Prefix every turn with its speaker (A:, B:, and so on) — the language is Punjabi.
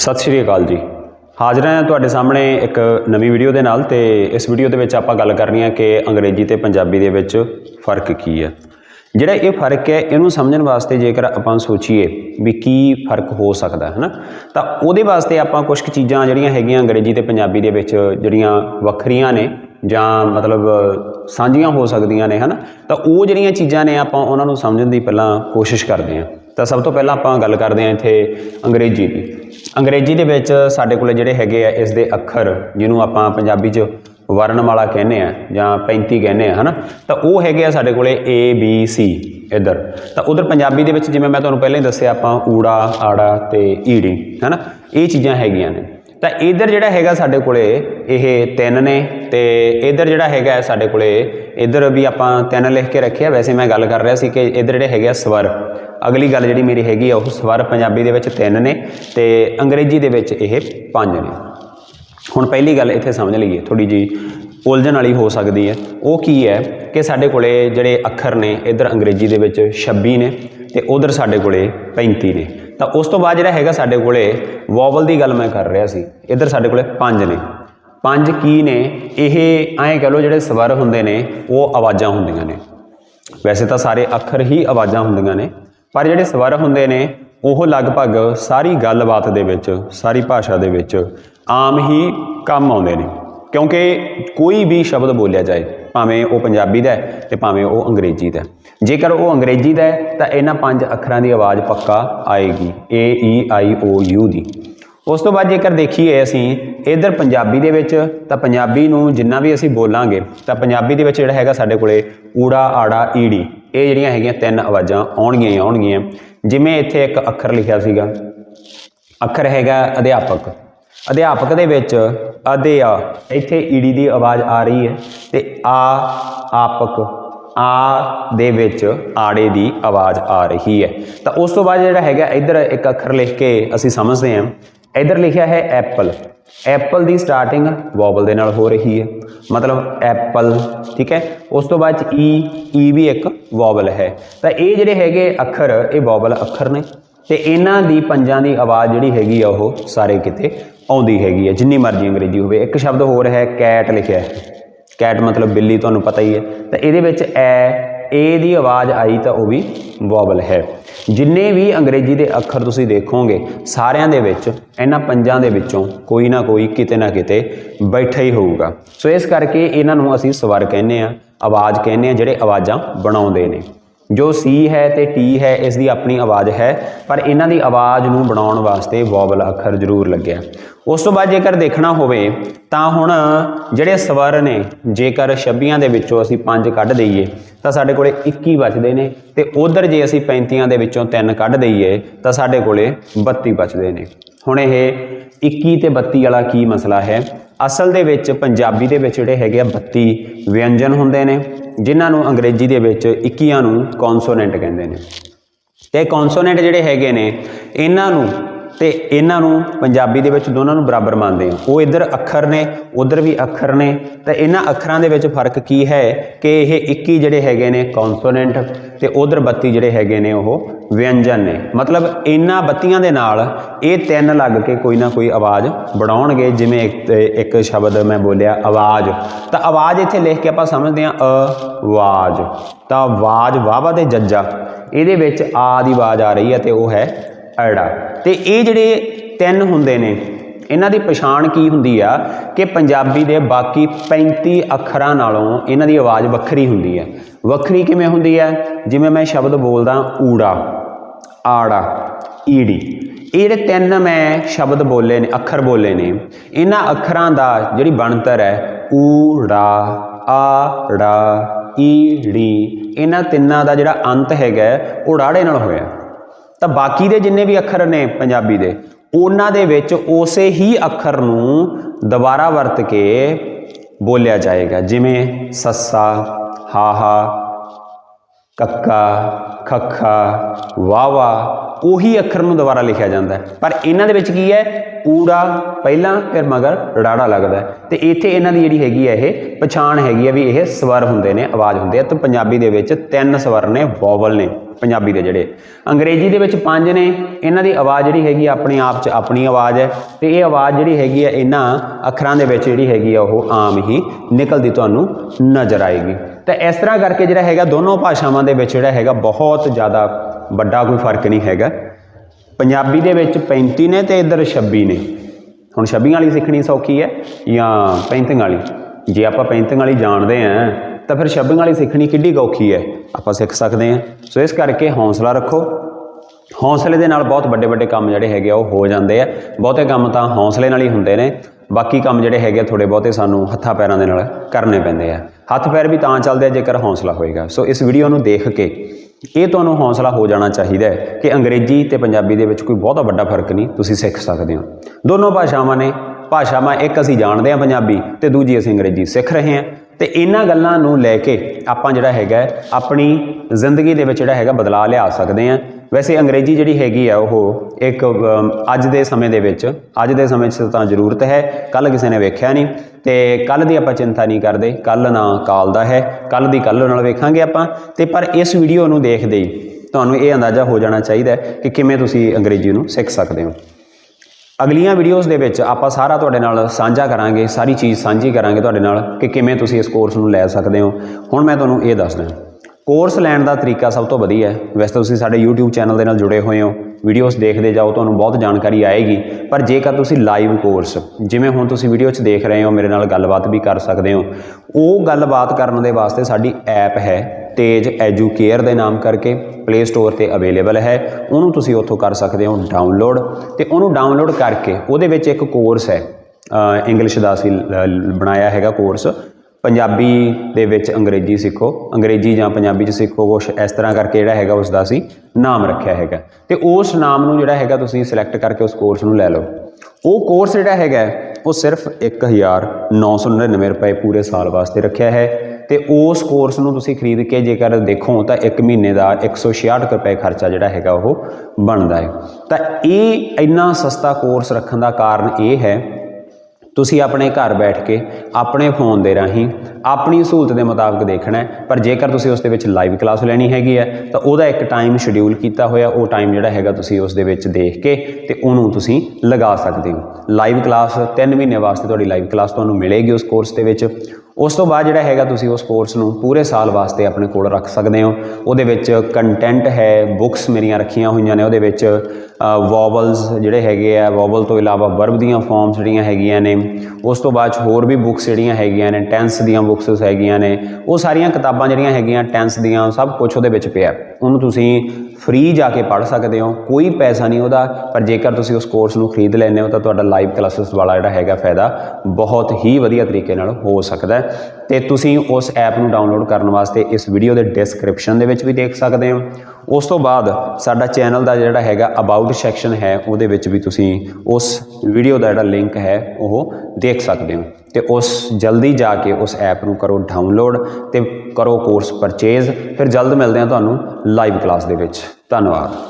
A: ਸਤਿ ਸ਼੍ਰੀ ਅਕਾਲ ਜੀ। ਹਾਜ਼ਰ ਹਾਂ ਤੁਹਾਡੇ ਸਾਹਮਣੇ ਇੱਕ ਨਵੀਂ ਵੀਡੀਓ ਦੇ ਨਾਲ ਤੇ ਇਸ ਵੀਡੀਓ ਦੇ ਵਿੱਚ ਆਪਾਂ ਗੱਲ ਕਰਨੀ ਹੈ ਕਿ ਅੰਗਰੇਜ਼ੀ ਤੇ ਪੰਜਾਬੀ ਦੇ ਵਿੱਚ ਫ਼ਰਕ ਕੀ ਹੈ। ਜਿਹੜਾ ਇਹ ਫ਼ਰਕ ਹੈ, ਇਹਨੂੰ ਸਮਝਣ ਵਾਸਤੇ ਜੇਕਰ ਆਪਾਂ ਸੋਚੀਏ ਵੀ ਕੀ ਫ਼ਰਕ ਹੋ ਸਕਦਾ ਹੈ ਨਾ ਤਾਂ ਉਹਦੇ ਵਾਸਤੇ ਆਪਾਂ ਕੁਝ ਕੁ ਚੀਜ਼ਾਂ ਜਿਹੜੀਆਂ ਹੈਗੀਆਂ ਅੰਗਰੇਜ਼ੀ ਤੇ ਪੰਜਾਬੀ ਦੇ ਵਿੱਚ ਜਿਹੜੀਆਂ ਵੱਖਰੀਆਂ ਨੇ ਜਾਂ ਮਤਲਬ ਸਾਂਝੀਆਂ ਹੋ ਸਕਦੀਆਂ ਨੇ, ਹਨਾ? ਤਾਂ ਉਹ ਜਿਹੜੀਆਂ ਚੀਜ਼ਾਂ ਨੇ ਆਪਾਂ ਉਹਨਾਂ ਨੂੰ ਸਮਝਣ ਦੀ ਪਹਿਲਾਂ ਕੋਸ਼ਿਸ਼ ਕਰਦੇ ਹਾਂ। ਤਾਂ ਸਭ ਤੋਂ ਪਹਿਲਾਂ ਆਪਾਂ ਗੱਲ ਕਰਦੇ ਹਾਂ ਇੱਥੇ ਅੰਗਰੇਜ਼ੀ ਦੀ। ਅੰਗਰੇਜ਼ੀ ਦੇ ਵਿੱਚ ਸਾਡੇ ਕੋਲ ਜਿਹੜੇ ਹੈਗੇ ਆ, ਇਸ ਦੇ ਅੱਖਰ, ਜਿਹਨੂੰ ਆਪਾਂ ਪੰਜਾਬੀ 'ਚ ਵਰਣਮਾਲਾ ਕਹਿੰਦੇ ਆ ਜਾਂ 35 ਕਹਿੰਦੇ ਆ, ਹਨਾ? ਤਾਂ ਉਹ ਹੈਗੇ ਆ ਸਾਡੇ ਕੋਲੇ A, B, C ਇੱਧਰ। ਤਾਂ ਉਧਰ ਪੰਜਾਬੀ ਦੇ ਵਿੱਚ ਜਿਵੇਂ ਮੈਂ ਤੁਹਾਨੂੰ ਪਹਿਲਾਂ ਹੀ ਦੱਸਿਆ, ਆਪਾਂ ਊੜਾ, ਆੜਾ ਤੇ ਈੜੀ, ਹਨਾ? ਇਹ ਚੀਜ਼ਾਂ ਹੈਗੀਆਂ ਨੇ। ਤਾਂ ਇਧਰ ਜਿਹੜਾ ਹੈਗਾ ਸਾਡੇ ਕੋਲੇ, ਇਹ ਤਿੰਨ ਨੇ ਤੇ ਇਧਰ ਜਿਹੜਾ ਹੈਗਾ ਸਾਡੇ ਕੋਲੇ, ਇਧਰ ਵੀ ਆਪਾਂ ਤਿੰਨ ਲਿਖ ਕੇ ਰੱਖਿਆ। ਵੈਸੇ ਮੈਂ ਗੱਲ ਕਰ ਰਿਹਾ ਸੀ ਕਿ ਇਧਰ ਜਿਹੜੇ ਹੈਗੇ ਆ ਸਵਰ। ਅਗਲੀ ਗੱਲ ਜਿਹੜੀ ਮੇਰੀ ਹੈਗੀ ਆ, ਉਹ ਸਵਰ ਪੰਜਾਬੀ ਦੇ ਵਿੱਚ ਤਿੰਨ ਨੇ ਤੇ ਅੰਗਰੇਜ਼ੀ ਦੇ ਵਿੱਚ ਇਹ ਪੰਜ ਨੇ। ਹੁਣ ਪਹਿਲੀ ਗੱਲ ਇੱਥੇ ਸਮਝ ਲਈਏ ਥੋੜੀ ਜੀ ਉਲਝਣ ਵਾਲੀ ਹੋ ਸਕਦੀ ਹੈ। ਉਹ ਕੀ ਹੈ ਕਿ ਸਾਡੇ ਕੋਲੇ ਜਿਹੜੇ ਅੱਖਰ ਨੇ, ਇਧਰ ਅੰਗਰੇਜ਼ੀ ਦੇ ਵਿੱਚ 26 ਨੇ ਤੇ ਉਧਰ ਸਾਡੇ ਕੋਲੇ 35 ਨੇ। ਤਾਂ ਉਸ ਤੋਂ ਬਾਅਦ ਜਿਹੜਾ ਹੈਗਾ ਸਾਡੇ ਕੋਲੇ, ਵੋਵਲ ਦੀ ਗੱਲ ਮੈਂ ਕਰ ਰਿਹਾ ਸੀ, ਇਧਰ ਸਾਡੇ ਕੋਲੇ ਪੰਜ ਨੇ। ਪੰਜ ਕੀ ਨੇ? ਇਹ ਐਂ ਕਹ ਲਓ ਜਿਹੜੇ ਸਵਰ ਹੁੰਦੇ ਨੇ, ਉਹ ਆਵਾਜ਼ਾਂ ਹੁੰਦੀਆਂ ਨੇ। ਵੈਸੇ ਤਾਂ ਸਾਰੇ ਅੱਖਰ ਹੀ ਆਵਾਜ਼ਾਂ ਹੁੰਦੀਆਂ ਨੇ, ਪਰ ਜਿਹੜੇ ਸਵਰ ਹੁੰਦੇ ਨੇ, ਉਹ ਲਗਭਗ ਸਾਰੀ ਗੱਲਬਾਤ ਦੇ ਵਿੱਚ, ਸਾਰੀ ਭਾਸ਼ਾ ਦੇ ਵਿੱਚ ਆਮ ਹੀ ਕੰਮ ਆਉਂਦੇ ਨੇ। ਕਿਉਂਕਿ ਕੋਈ ਵੀ ਸ਼ਬਦ ਬੋਲਿਆ ਜਾਏ, ਭਾਵੇਂ ਉਹ ਪੰਜਾਬੀ ਦਾ ਹੈ ਤੇ ਭਾਵੇਂ ਉਹ ਅੰਗਰੇਜ਼ੀ ਦਾ ਜੇਕਰ ਉਹ ਅੰਗਰੇਜ਼ੀ ਦਾ ਹੈ, ਤਾਂ ਇਹਨਾਂ ਪੰਜ ਅੱਖਰਾਂ ਦੀ ਆਵਾਜ਼ ਪੱਕਾ ਆਏਗੀ। A E I O U ਦੀ। ਉਸ ਤੋਂ ਬਾਅਦ ਜੇਕਰ ਦੇਖੀਏ ਅਸੀਂ ਇਧਰ ਪੰਜਾਬੀ ਦੇ ਵਿੱਚ, ਤਾਂ ਪੰਜਾਬੀ ਨੂੰ ਜਿੰਨਾ ਵੀ ਅਸੀਂ ਬੋਲਾਂਗੇ, ਤਾਂ ਪੰਜਾਬੀ ਦੇ ਵਿੱਚ ਜਿਹੜਾ ਹੈਗਾ ਸਾਡੇ ਕੋਲੇ ਊੜਾ, ਆੜਾ, ਈੜੀ, ਇਹ ਜਿਹੜੀਆਂ ਹੈਗੀਆਂ ਤਿੰਨ ਆਵਾਜ਼ਾਂ ਆਉਣਗੀਆਂ ਹੀ ਆਉਣਗੀਆਂ। ਜਿਵੇਂ ਇੱਥੇ ਇੱਕ ਅੱਖਰ ਲਿਖਿਆ ਸੀਗਾ, ਅੱਖਰ ਹੈਗਾ ਅਧਿਆਪਕ। ਅਧਿਆਪਕ ਦੇ ਵਿੱਚ ਅਧਿਆ, ਇੱਥੇ ਈੜੀ ਦੀ ਆਵਾਜ਼ ਆ ਰਹੀ ਹੈ ਤੇ ਆ, ਆਪਕ, ਆ ਦੇ ਵਿੱਚ ਆੜੇ ਦੀ ਆਵਾਜ਼ ਆ ਰਹੀ ਹੈ। ਤਾਂ ਉਸ ਤੋਂ ਬਾਅਦ ਜਿਹੜਾ ਹੈਗਾ ਇੱਧਰ ਇੱਕ ਅੱਖਰ ਲਿਖ ਕੇ ਅਸੀਂ ਸਮਝਦੇ ਹਾਂ ਇੱਧਰ ਲਿਖਿਆ ਹੈ ਐਪਲ। ਐਪਲ ਦੀ ਸਟਾਰਟਿੰਗ ਵੋਵਲ ਦੇ ਨਾਲ ਹੋ ਰਹੀ ਹੈ। ਮਤਲਬ ਐਪਲ, ਠੀਕ ਹੈ? ਉਸ ਤੋਂ ਬਾਅਦ ਚ ਈ ਈ ਵੀ ਇੱਕ ਵੋਵਲ ਹੈ। ਤਾਂ ਇਹ ਜਿਹੜੇ ਹੈਗੇ ਅੱਖਰ, ਇਹ ਵੋਵਲ ਅੱਖਰ ਨੇ। ਤੇ ਇਹਨਾਂ ਦੀ ਪੰਜਾਂ ਦੀ ਆਵਾਜ਼ ਜਿਹੜੀ ਹੈਗੀ ਆ ਉਹ ਸਾਰੇ ਕਿਤੇ ਆਉਂਦੀ ਹੈਗੀ ਹੈ ਜਿੰਨੀ ਮਰਜ਼ੀ ਅੰਗਰੇਜ਼ੀ ਹੋਵੇ। ਇੱਕ ਸ਼ਬਦ ਹੋਰ ਹੈ, ਕੈਟ ਲਿਖਿਆ ਹੈ। ਕੈਟ ਮਤਲਬ ਬਿੱਲੀ, ਤੁਹਾਨੂੰ ਪਤਾ ਹੀ ਹੈ। ਤਾਂ ਇਹਦੇ ਵਿੱਚ ਐ ਏ ਦੀ ਆਵਾਜ਼ ਆਈ ਤਾਂ ਉਹ ਵੀ ਵੋਵਲ ਹੈ। ਜਿੰਨੇ ਵੀ ਅੰਗਰੇਜ਼ੀ ਦੇ ਅੱਖਰ ਤੁਸੀਂ ਦੇਖੋਗੇ, ਸਾਰਿਆਂ ਦੇ ਵਿੱਚ, ਇਹਨਾਂ ਪੰਜਾਂ ਦੇ ਵਿੱਚੋਂ ਕੋਈ ਨਾ ਕੋਈ, ਕਿਤੇ ਨਾ ਕਿਤੇ ਬੈਠਾ ਹੀ ਹੋਊਗਾ। ਸੋ ਇਸ ਕਰਕੇ ਇਹਨਾਂ ਨੂੰ ਅਸੀਂ ਸਵਰ ਕਹਿੰਦੇ ਆ ਆਵਾਜ਼ ਕਹਿੰਦੇ ਆ ਜਿਹੜੇ ਆਵਾਜ਼ਾਂ ਬਣਾਉਂਦੇ ਨੇ। ਜੋ ਸੀ ਹੈ ਤੇ ਟੀ ਹੈ, ਇਸ ਦੀ ਆਪਣੀ ਆਵਾਜ਼ ਹੈ, ਪਰ ਇਹਨਾਂ ਦੀ ਆਵਾਜ਼ ਨੂੰ ਬਣਾਉਣ ਵਾਸਤੇ ਵੋਵਲ ਅੱਖਰ ਜ਼ਰੂਰ ਲੱਗਿਆ। ਉਸ ਤੋਂ ਬਾਅਦ ਜੇਕਰ ਦੇਖਣਾ ਹੋਵੇ, ਤਾਂ ਹੁਣ ਜਿਹੜੇ ਸਵਰ ਨੇ, ਜੇਕਰ ਛੱਬੀਆਂ ਦੇ ਵਿੱਚੋਂ ਅਸੀਂ ਪੰਜ ਕੱਢ ਦਈਏ, ਤਾਂ ਸਾਡੇ ਕੋਲੇ 21 ਬਚਦੇ ਨੇ, ਤੇ ਉਧਰ ਜੇ ਅਸੀਂ 35 ਦੇ ਵਿੱਚੋਂ ਤਿੰਨ ਕੱਢ ਦਈਏ, ਤਾਂ ਸਾਡੇ ਕੋਲੇ 32 ਬਚਦੇ ਨੇ। ਹੁਣ ਇਹ 21 ਤੇ 32 ਵਾਲਾ ਕੀ ਮਸਲਾ ਹੈ? ਅਸਲ ਦੇ ਵਿੱਚ ਪੰਜਾਬੀ ਦੇ ਵਿੱਚ ਜਿਹੜੇ ਹੈਗੇ ਆ 32 ਵਿਅੰਜਨ ਹੁੰਦੇ ਨੇ ਜਿਨ੍ਹਾਂ ਨੂੰ ਅੰਗਰੇਜ਼ੀ ਦੇ ਵਿੱਚ 21 ਨੂੰ ਕੌਨਸੋਨੈਂਟ ਕਹਿੰਦੇ ਨੇ। ਤੇ ਕੌਨਸੋਨੈਂਟ ਜਿਹੜੇ ਹੈਗੇ ਨੇ, ਇਹਨਾਂ ਨੂੰ ਤੇ ਇਹਨਾਂ ਨੂੰ ਪੰਜਾਬੀ ਦੇ ਵਿੱਚ ਦੋਨਾਂ ਨੂੰ ਬਰਾਬਰ ਮੰਨਦੇ ਆ ਉਹ ਇੱਧਰ ਅੱਖਰ ਨੇ, ਉਧਰ ਵੀ ਅੱਖਰ ਨੇ। ਤਾਂ ਇਹਨਾਂ ਅੱਖਰਾਂ ਦੇ ਵਿੱਚ ਫ਼ਰਕ ਕੀ ਹੈ ਕਿ ਇਹ 21 ਜਿਹੜੇ ਹੈਗੇ ਨੇ ਕੌਨਸੋਨੈਂਟ ਤੇ ਉਧਰ 32 ਜਿਹੜੇ ਹੈਗੇ ਨੇ ਉਹ ਵਿਅੰਜਨ ਨੇ। ਮਤਲਬ ਇਹਨਾਂ ਬੱਤੀਆਂ ਦੇ ਨਾਲ ਇਹ ਤਿੰਨ ਲੱਗ ਕੇ ਕੋਈ ਨਾ ਕੋਈ ਆਵਾਜ਼ ਬਣਾਉਣਗੇ, ਜਿਵੇਂ ਇੱਕ ਸ਼ਬਦ ਮੈਂ ਬੋਲਿਆ ਆਵਾਜ਼। ਤਾਂ ਆਵਾਜ਼ ਇੱਥੇ ਲਿਖ ਕੇ ਆਪਾਂ ਸਮਝਦੇ ਹਾਂ ਆਵਾਜ਼ ਤਾਂ ਆਵਾਜ਼ ਵਾਵਾ ਦੇ ਜੱਜਾ। ਇਹਦੇ ਵਿੱਚ ਆ ਦੀ ਆਵਾਜ਼ ਆ ਰਹੀ ਹੈ ਤੇ ਉਹ ਹੈ ਅੜਾ ਤੇ ਇਹ ਜਿਹੜੇ ਤਿੰਨ ਹੁੰਦੇ ਨੇ, ਇਹਨਾਂ ਦੀ ਪਛਾਣ ਕੀ ਹੁੰਦੀ ਆ? ਕਿ ਪੰਜਾਬੀ ਦੇ ਬਾਕੀ 35 ਅੱਖਰਾਂ ਨਾਲੋਂ ਇਹਨਾਂ ਦੀ ਆਵਾਜ਼ ਵੱਖਰੀ ਹੁੰਦੀ ਹੈ ਵੱਖਰੀ ਕਿਵੇਂ ਹੁੰਦੀ ਹੈ ਜਿਵੇਂ ਮੈਂ ਸ਼ਬਦ ਬੋਲਦਾ ਊੜਾ, ਆੜਾ, ਈੜੀ। ਇਹ ਜਿਹੜੇ ਤਿੰਨ ਮੈਂ ਸ਼ਬਦ ਬੋਲੇ ਨੇ, ਅੱਖਰ ਬੋਲੇ ਨੇ, ਇਹਨਾਂ ਅੱਖਰਾਂ ਦਾ ਜਿਹੜੀ ਬਣਤਰ ਹੈ, ਊੜਾ, ਆੜਾ, ਈੜੀ, ਇਹਨਾਂ ਤਿੰਨਾਂ ਦਾ ਜਿਹੜਾ ਅੰਤ ਹੈਗਾ, ਉਹ ੜਾੜੇ ਨਾਲ ਹੋਇਆ। ਤਾਂ ਬਾਕੀ ਦੇ ਜਿੰਨੇ ਵੀ ਅੱਖਰ ਨੇ ਪੰਜਾਬੀ ਦੇ, ਉਹਨਾਂ ਦੇ ਵਿੱਚ ਉਸੇ ਹੀ ਅੱਖਰ ਨੂੰ ਦੁਬਾਰਾ ਵਰਤ ਕੇ ਬੋਲਿਆ ਜਾਏਗਾ। ਜਿਵੇਂ ਸੱਸਾ, ਹਾਹਾ, ਕੱਕਾ, ਖੱਖਾ ਵਾਵਾ ਉਹੀ ਅੱਖਰ ਨੂੰ ਦੁਬਾਰਾ ਲਿਖਿਆ ਜਾਂਦਾ ਹੈ। ਪਰ ਇਹਨਾਂ ਦੇ ਵਿੱਚ ਕੀ ਹੈ? ਊੜਾ ਪਹਿਲਾਂ, ਫਿਰ ਮਗਰ ਰਾੜਾ ਲੱਗਦਾ ਹੈ। ਤੇ ਇੱਥੇ ਇਹਨਾਂ ਦੀ ਜਿਹੜੀ ਹੈਗੀ ਹੈ ਇਹ ਪਛਾਣ ਹੈਗੀ ਹੈ ਵੀ ਇਹ ਸਵਰ ਹੁੰਦੇ ਨੇ, ਆਵਾਜ਼ ਹੁੰਦੇ ਆ ਤੇ ਪੰਜਾਬੀ ਦੇ ਵਿੱਚ ਤਿੰਨ ਸਵਰ ਨੇ, ਵੋਵਲ ਨੇ, ਪੰਜਾਬੀ ਦੇ ਜਿਹੜੇ। ਅੰਗਰੇਜ਼ੀ ਦੇ ਵਿੱਚ ਪੰਜ ਨੇ। ਇਹਨਾਂ ਦੀ ਆਵਾਜ਼ ਜਿਹੜੀ ਹੈਗੀ ਆ ਆਪਣੇ ਆਪ 'ਚ ਆਪਣੀ ਆਵਾਜ਼ ਹੈ। ਤੇ ਇਹ ਆਵਾਜ਼ ਜਿਹੜੀ ਹੈਗੀ ਹੈ ਇਹਨਾਂ ਅੱਖਰਾਂ ਦੇ ਵਿੱਚ ਜਿਹੜੀ ਹੈਗੀ ਆ ਉਹ ਆਮ ਹੀ ਨਿਕਲਦੀ ਤੁਹਾਨੂੰ ਨਜ਼ਰ ਆਏਗੀ। ਤਾਂ ਇਸ ਤਰ੍ਹਾਂ ਕਰਕੇ ਜਿਹੜਾ ਹੈਗਾ ਦੋਨੋਂ ਭਾਸ਼ਾਵਾਂ ਦੇ ਵਿੱਚ ਜਿਹੜਾ ਹੈਗਾ ਬਹੁਤ ਜ਼ਿਆਦਾ ਵੱਡਾ ਕੋਈ ਫ਼ਰਕ ਨਹੀਂ ਹੈਗਾ। ਪੰਜਾਬੀ ਦੇ ਵਿੱਚ 35 ਨੇ ਤੇ ਇੱਧਰ 26 ਨੇ। ਹੁਣ 26 ਵਾਲੀ ਸਿੱਖਣੀ ਸੌਖੀ ਹੈ ਜਾਂ 35 ਵਾਲੀ? ਜੇ ਆਪਾਂ 35 ਵਾਲੀ ਜਾਣਦੇ ਆਂ ਤਾਂ ਫਿਰ 26 ਵਾਲੀ ਸਿੱਖਣੀ ਕਿੱਡੀ ਕੁ ਔਖੀ ਹੈ? ਆਪਾਂ ਸਿੱਖ ਸਕਦੇ ਹਾਂ। ਸੋ ਇਸ ਕਰਕੇ ਹੌਸਲਾ ਰੱਖੋ। ਹੌਸਲੇ ਦੇ ਨਾਲ ਬਹੁਤ ਵੱਡੇ ਵੱਡੇ ਕੰਮ ਜਿਹੜੇ ਹੈਗੇ ਆ, ਉਹ ਹੋ ਜਾਂਦੇ ਆ। ਬਹੁਤੇ ਕੰਮ ਤਾਂ ਹੌਸਲੇ ਨਾਲ ਹੀ ਹੁੰਦੇ ਨੇ। ਬਾਕੀ ਕੰਮ ਜਿਹੜੇ ਹੈਗੇ ਥੋੜੇ ਬਹੁਤੇ ਸਾਨੂੰ ਹੱਥਾਂ ਪੈਰਾਂ ਦੇ ਨਾਲ ਕਰਨੇ ਪੈਂਦੇ ਆ। ਹੱਥ ਪੈਰ ਵੀ ਤਾਂ ਚੱਲਦੇ ਆ ਜੇਕਰ ਹੌਸਲਾ ਹੋਏਗਾ। ਸੋ ਇਸ ਵੀਡੀਓ ਨੂੰ ਦੇਖ ਕੇ ਇਹ ਤੁਹਾਨੂੰ ਹੌਸਲਾ ਹੋ ਜਾਣਾ ਚਾਹੀਦਾ ਹੈ ਕਿ ਅੰਗਰੇਜ਼ੀ ਤੇ ਪੰਜਾਬੀ ਦੇ ਵਿੱਚ ਕੋਈ ਬਹੁਤਾ ਵੱਡਾ ਫ਼ਰਕ ਨਹੀਂ ਤੁਸੀਂ ਸਿੱਖ ਸਕਦੇ ਹੋ। ਦੋਨੋਂ ਭਾਸ਼ਾਵਾਂ ਨੇ, ਭਾਸ਼ਾਵਾਂ ਇੱਕ ਅਸੀਂ ਜਾਣਦੇ ਹਾਂ ਪੰਜਾਬੀ ਤੇ ਦੂਜੀ ਅਸੀਂ ਅੰਗਰੇਜ਼ੀ ਸਿੱਖ ਰਹੇ ਹਾਂ। ਤੇ ਇਹਨਾਂ ਗੱਲਾਂ ਨੂੰ ਲੈ ਕੇ ਆਪਾਂ ਜਿਹੜਾ ਹੈਗਾ ਆਪਣੀ ਜ਼ਿੰਦਗੀ ਦੇ ਵਿੱਚ ਜਿਹੜਾ ਹੈਗਾ ਬਦਲਾਅ ਲਿਆ ਸਕਦੇ ਹਾਂ। ਵੈਸੇ ਅੰਗਰੇਜ਼ੀ ਜਿਹੜੀ ਹੈਗੀ ਆ ਉਹ ਇੱਕ ਅੱਜ ਦੇ ਸਮੇਂ ਦੇ ਵਿੱਚ, ਅੱਜ ਦੇ ਸਮੇਂ 'ਚ ਤਾਂ ਜ਼ਰੂਰਤ ਹੈ ਕੱਲ ਕਿਸੇ ਨੇ ਵੇਖਿਆ ਨਹੀਂ ਤੇ ਕੱਲ ਦੀ ਆਪਾਂ ਚਿੰਤਾ ਨਹੀਂ ਕਰਦੇ ਕੱਲ ਨਾ ਕਾਲ ਦਾ ਹੈ ਕੱਲ ਦੀ ਕੱਲ ਨਾਲ ਵੇਖਾਂਗੇ ਆਪਾਂ ਤੇ ਪਰ ਇਸ ਵੀਡੀਓ ਨੂੰ ਦੇਖਦੇ ਹੀ ਤੁਹਾਨੂੰ ਇਹ ਅੰਦਾਜ਼ਾ ਹੋ ਜਾਣਾ ਚਾਹੀਦਾ ਹੈ ਕਿ ਕਿਵੇਂ ਤੁਸੀਂ ਅੰਗਰੇਜ਼ੀ ਨੂੰ ਸਿੱਖ ਸਕਦੇ ਹੋ। ਅਗਲੀਆਂ ਵੀਡੀਓਜ਼ ਦੇ ਵਿੱਚ ਆਪਾਂ ਸਾਰਾ ਤੁਹਾਡੇ ਨਾਲ ਸਾਂਝਾ ਕਰਾਂਗੇ, ਸਾਰੀ ਚੀਜ਼ ਸਾਂਝੀ ਕਰਾਂਗੇ ਤੁਹਾਡੇ ਨਾਲ ਕਿ ਕਿਵੇਂ ਤੁਸੀਂ ਇਸ ਕੋਰਸ ਨੂੰ ਲੈ ਸਕਦੇ ਹੋ। ਹੁਣ ਮੈਂ ਤੁਹਾਨੂੰ ਇਹ ਦੱਸਦਾ ਕੋਰਸ ਲੈਣ ਦਾ ਤਰੀਕਾ ਸਭ ਤੋਂ ਵਧੀਆ ਹੈ। ਵੈਸੇ ਤੁਸੀਂ ਸਾਡੇ YouTube ਚੈਨਲ ਦੇ ਨਾਲ ਜੁੜੇ ਹੋਏ ਹੋ। ਵੀਡੀਓਜ਼ ਦੇਖਦੇ ਜਾਓ ਤੁਹਾਨੂੰ ਬਹੁਤ ਜਾਣਕਾਰੀ ਆਏਗੀ। ਪਰ ਜੇਕਰ ਤੁਸੀਂ ਲਾਈਵ ਕੋਰਸ ਜਿਵੇਂ ਹੁਣ ਤੁਸੀਂ ਵੀਡੀਓ 'ਚ ਦੇਖ ਰਹੇ ਹੋ, ਮੇਰੇ ਨਾਲ ਗੱਲਬਾਤ ਵੀ ਕਰ ਸਕਦੇ ਹੋ। ਉਹ ਗੱਲਬਾਤ ਕਰਨ ਦੇ ਵਾਸਤੇ ਸਾਡੀ ਐਪ ਹੈ ਤੇਜ ਐਜੂਕੇਅਰ ਦੇ ਨਾਮ ਕਰਕੇ। ਪਲੇ ਸਟੋਰ ਤੇ ਅਵੇਲੇਬਲ ਹੈ। ਉਹਨੂੰ ਤੁਸੀਂ ਉੱਥੋਂ ਕਰ ਸਕਦੇ ਹੋ ਡਾਊਨਲੋਡ ਤੇ ਉਹਨੂੰ ਡਾਊਨਲੋਡ ਕਰਕੇ ਉਹਦੇ ਵਿੱਚ ਇੱਕ ਕੋਰਸ ਹੈ। ਇੰਗਲਿਸ਼ ਦਾ ਅਸੀਂ ਬਣਾਇਆ ਹੈਗਾ ਕੋਰਸ ਪੰਜਾਬੀ ਦੇ ਵਿੱਚ ਅੰਗਰੇਜ਼ੀ ਸਿੱਖੋ। ਅੰਗਰੇਜ਼ੀ ਜਾਂ ਪੰਜਾਬੀ ਚ ਸਿੱਖੋ, ਕੁਛ ਇਸ ਤਰ੍ਹਾਂ ਕਰਕੇ ਜਿਹੜਾ ਹੈਗਾ ਉਸ ਦਾ ਅਸੀਂ ਨਾਮ ਰੱਖਿਆ ਹੈਗਾ। ਤੇ ਉਸ ਨਾਮ ਨੂੰ ਜਿਹੜਾ ਹੈਗਾ ਤੁਸੀਂ ਸਿਲੈਕਟ ਕਰਕੇ ਉਸ ਕੋਰਸ ਨੂੰ ਲੈ ਲਓ। ਉਹ ਕੋਰਸ ਜਿਹੜਾ ਹੈਗਾ, ਉਹ ਸਿਰਫ 1999 ਰੁਪਏ ਪੂਰੇ ਸਾਲ ਵਾਸਤੇ ਰੱਖਿਆ ਹੈ। ਤੇ ਉਸ ਕੋਰਸ ਨੂੰ ਤੁਸੀਂ ਖਰੀਦ ਕੇ ਜੇਕਰ ਦੇਖੋ ਤਾਂ 1 ਮਹੀਨੇ ਦਾ 166 ਰੁਪਏ ਖਰਚਾ ਜਿਹੜਾ ਹੈਗਾ ਉਹ ਬਣਦਾ ਹੈ। ਤਾਂ ਇਹ ਇੰਨਾ ਸਸਤਾ ਕੋਰਸ ਰੱਖਣ ਦਾ ਕਾਰਨ ਇਹ ਹੈ ਤੁਸੀਂ ਆਪਣੇ ਘਰ ਬੈਠ ਕੇ ਆਪਣੇ ਫੋਨ ਦੇ ਰਾਹੀਂ ਆਪਣੀ ਸਹੂਲਤ ਦੇ ਮੁਤਾਬਕ ਦੇਖਣਾ ਹੈ। ਪਰ ਜੇਕਰ ਤੁਸੀਂ ਉਸ ਦੇ ਵਿੱਚ ਲਾਈਵ ਕਲਾਸ ਲੈਣੀ ਹੈਗੀ ਹੈ, ਤਾਂ ਉਹਦਾ ਇੱਕ ਟਾਈਮ ਸ਼ਡਿਊਲ ਕੀਤਾ ਹੋਇਆ, ਉਹ ਟਾਈਮ ਜਿਹੜਾ ਹੈਗਾ ਤੁਸੀਂ ਉਸ ਦੇ ਵਿੱਚ ਦੇਖ ਕੇ ਤੇ ਉਹਨੂੰ ਤੁਸੀਂ ਲਗਾ ਸਕਦੇ ਹੋ। ਲਾਈਵ ਕਲਾਸ 3 ਮਹੀਨੇ ਵਾਸਤੇ ਤੁਹਾਡੀ ਲਾਈਵ ਕਲਾਸ ਤੁਹਾਨੂੰ ਮਿਲੇਗੀ ਉਸ ਕੋਰਸ ਦੇ ਵਿੱਚ। ਉਸ ਤੋਂ ਬਾਅਦ ਜਿਹੜਾ ਹੈਗਾ ਤੁਸੀਂ ਉਸ ਕੋਰਸ ਨੂੰ ਪੂਰੇ ਸਾਲ ਵਾਸਤੇ ਆਪਣੇ ਕੋਲ ਰੱਖ ਸਕਦੇ ਹੋ। ਉਹਦੇ ਵਿੱਚ ਕੰਟੈਂਟ ਹੈ ਬੁੱਕਸ ਮੇਰੀਆਂ ਰੱਖੀਆਂ ਹੋਈਆਂ ਨੇ, ਉਹਦੇ ਵਿੱਚ ਵੋਵਲਸ ਜਿਹੜੇ ਹੈਗੇ ਆ ਵੋਵਲ ਤੋਂ ਇਲਾਵਾ ਵਰਬ ਦੀਆਂ ਫਾਰਮਸ ਜਿਹੜੀਆਂ ਹੈਗੀਆਂ ਨੇ, ਉਸ ਤੋਂ ਬਾਅਦ 'ਚ ਹੋਰ ਵੀ ਬੁੱਕਸ ਜਿਹੜੀਆਂ ਹੈਗੀਆਂ ਨੇ ਟੈਂਸ ਦੀਆਂ ਬੁੱਕਸ ਹੈਗੀਆਂ ਨੇ, ਉਹ ਸਾਰੀਆਂ ਕਿਤਾਬਾਂ ਜਿਹੜੀਆਂ ਹੈਗੀਆਂ ਟੈਂਸ ਦੀਆਂ ਸਭ ਕੁਝ ਉਹਦੇ ਵਿੱਚ ਪਿਆ ਉਹਨੂੰ ਤੁਸੀਂ ਫ੍ਰੀ ਜਾ ਕੇ ਪੜ੍ਹ ਸਕਦੇ ਹੋ, ਕੋਈ ਪੈਸਾ ਨਹੀਂ ਉਹਦਾ, ਪਰ ਜੇਕਰ ਤੁਸੀਂ ਉਸ ਕੋਰਸ ਨੂੰ ਖਰੀਦ ਲੈਂਦੇ ਹੋ, ਤਾਂ ਤੁਹਾਡਾ ਲਾਈਵ ਕਲਾਸਿਸ ਵਾਲਾ ਜਿਹੜਾ ਹੈਗਾ ਫਾਇਦਾ ਬਹੁਤ ਹੀ ਵਧੀਆ ਤਰੀਕੇ ਨਾਲ ਹੋ ਸਕਦਾ ਹੈ। ਤੇ ਤੁਸੀਂ ਉਸ ਐਪ ਨੂੰ ਡਾਊਨਲੋਡ ਕਰਨ ਵਾਸਤੇ ਇਸ ਵੀਡੀਓ ਦੇ ਡਿਸਕ੍ਰਿਪਸ਼ਨ ਦੇ ਵਿੱਚ ਵੀ ਦੇਖ ਸਕਦੇ ਹੋ। ਉਸ ਤੋਂ ਬਾਅਦ ਸਾਡਾ ਚੈਨਲ ਦਾ ਜਿਹੜਾ ਹੈਗਾ ਅਬਾਊਟ ਸੈਕਸ਼ਨ ਹੈ, ਉਹਦੇ ਵਿੱਚ ਵੀ ਤੁਸੀਂ ਉਸ ਵੀਡੀਓ ਦਾ ਜਿਹੜਾ ਲਿੰਕ ਹੈ, ਉਹ ਦੇਖ ਸਕਦੇ ਹੋ। ਤੇ ਉਸ ਜਲਦੀ ਜਾ ਕੇ ਉਸ ਐਪ ਨੂੰ ਕਰੋ ਡਾਊਨਲੋਡ ਤੇ ਕਰੋ ਕੋਰਸ ਪਰਚੇਜ਼ ਫਿਰ ਜਲਦ ਮਿਲਦੇ ਹਾਂ ਤੁਹਾਨੂੰ ਲਾਈਵ ਕਲਾਸ ਦੇ ਵਿੱਚ। ਧੰਨਵਾਦ।